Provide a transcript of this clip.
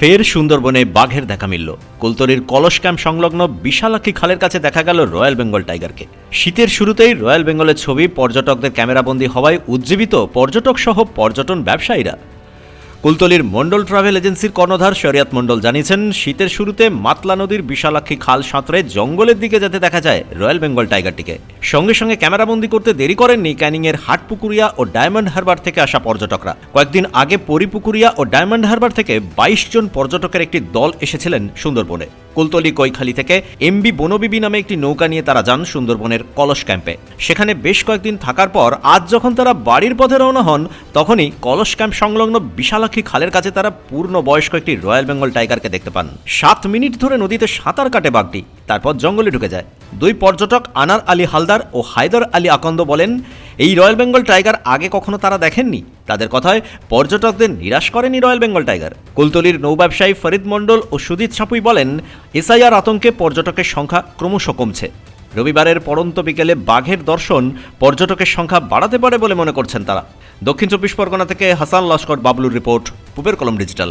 ফের সুন্দরবনে বাঘের দেখা মিলল। কুলতরির কলস ক্যাম্প সংলগ্ন বিশালাক্ষী খালের কাছে দেখা গেল রয়্যাল বেঙ্গল টাইগারকে। শীতের শুরুতেই রয়্যাল বেঙ্গলের ছবি, পর্যটকদের ক্যামেরাবন্দি হওয়ায় উজ্জীবিত পর্যটক সহ পর্যটন ব্যবসায়ীরা। কুলতলির মন্ডল ট্রাভেল এজেন্সির কর্ণধার শরিয়াত মন্ডল জানিয়েছেন, শীতের শুরুতে মাতলা নদীর বিশালাক্ষী খাল সাঁতরে জঙ্গলের দিকে যেতে দেখা যায় রয়্যাল বেঙ্গল টাইগারটিকে। সঙ্গে সঙ্গে ক্যামেরাবন্দি করতে দেরি করেননি ক্যানিংয়ের হাটপুকুরিয়া ও ডায়মন্ড হারবার থেকে আসা পর্যটকরা। কয়েকদিন আগে পরিপুকুরিয়া ও ডায়মন্ড হারবার থেকে বাইশ জন পর্যটকের একটি দল এসেছিলেন সুন্দরবনে। কুলতলি কৈখালি থেকে এমবি বনবিবি নামে একটি নৌকা নিয়ে তারা যান সুন্দরবনের কলস ক্যাম্পে। সেখানে বেশ কয়েকদিন থাকার পর আজ যখন তারা বাড়ির পথে রওনা হন, তখনই কলস ক্যাম্প সংলগ্ন বিশালাক্ষী খালের কাছে তারা পূর্ণ বয়স্ক একটি রয়্যাল বেঙ্গল টাইগারকে দেখতে পান। সাত মিনিট ধরে নদীতে সাঁতার কাটে বাঘটি, তারপর জঙ্গলে ঢুকে যায়। দুই পর্যটক আনার আলী হালদার ও হায়দর আলী আকন্দ বলেন, এই রয়্যাল বেঙ্গল টাইগার আগে কখনো তারা দেখেননি। তাদের কথায় পর্যটকদের নিরাশ করেনি রয়্যাল বেঙ্গল টাইগার। কুলতলির নৌ ব্যবসায়ী ফরিদ মণ্ডল ও সুজিত সাপুই বলেন, এসআইআর আতঙ্কে পর্যটকের সংখ্যা ক্রমশ কমছে। রবিবারের পড়ন্ত বিকেলে বাঘের দর্শন পর্যটকের সংখ্যা বাড়াতে পারে বলে মনে করছেন তারা। দক্ষিণ চব্বিশ পরগনা থেকে হাসান লস্কর বাবলুর রিপোর্ট, পুবের কলম ডিজিটাল।